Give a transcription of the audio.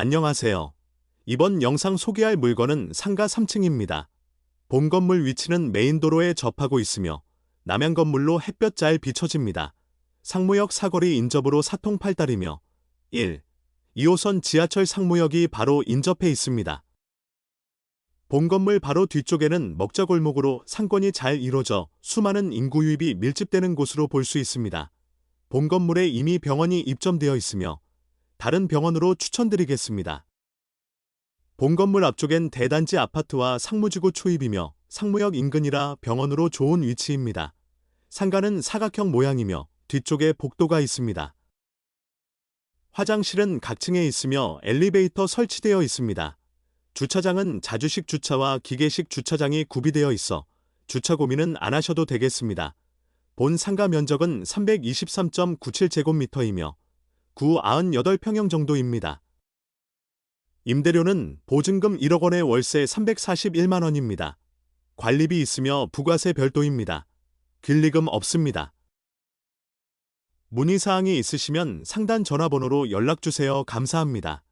안녕하세요. 이번 영상 소개할 물건은 상가 3층입니다. 본 건물 위치는 메인 도로에 접하고 있으며 남양 건물로 햇볕 잘 비춰집니다. 상무역 사거리 인접으로 사통팔달이며 1. 2호선 지하철 상무역이 바로 인접해 있습니다. 본 건물 바로 뒤쪽에는 먹자골목으로 상권이 잘 이루어져 수많은 인구 유입이 밀집되는 곳으로 볼 수 있습니다. 본 건물에 이미 병원이 입점되어 있으며 다른 병원으로 추천드리겠습니다. 본 건물 앞쪽엔 대단지 아파트와 상무지구 초입이며 상무역 인근이라 병원으로 좋은 위치입니다. 상가는 사각형 모양이며 뒤쪽에 복도가 있습니다. 화장실은 각 층에 있으며 엘리베이터 설치되어 있습니다. 주차장은 자주식 주차와 기계식 주차장이 구비되어 있어 주차 고민은 안 하셔도 되겠습니다. 본 상가 면적은 323.97제곱미터이며 구 98평형 정도입니다. 임대료는 보증금 1억 원에 월세 341만 원입니다. 관리비 있으며 부가세 별도입니다. 길리금 없습니다. 문의사항이 있으시면 상단 전화번호로 연락주세요. 감사합니다.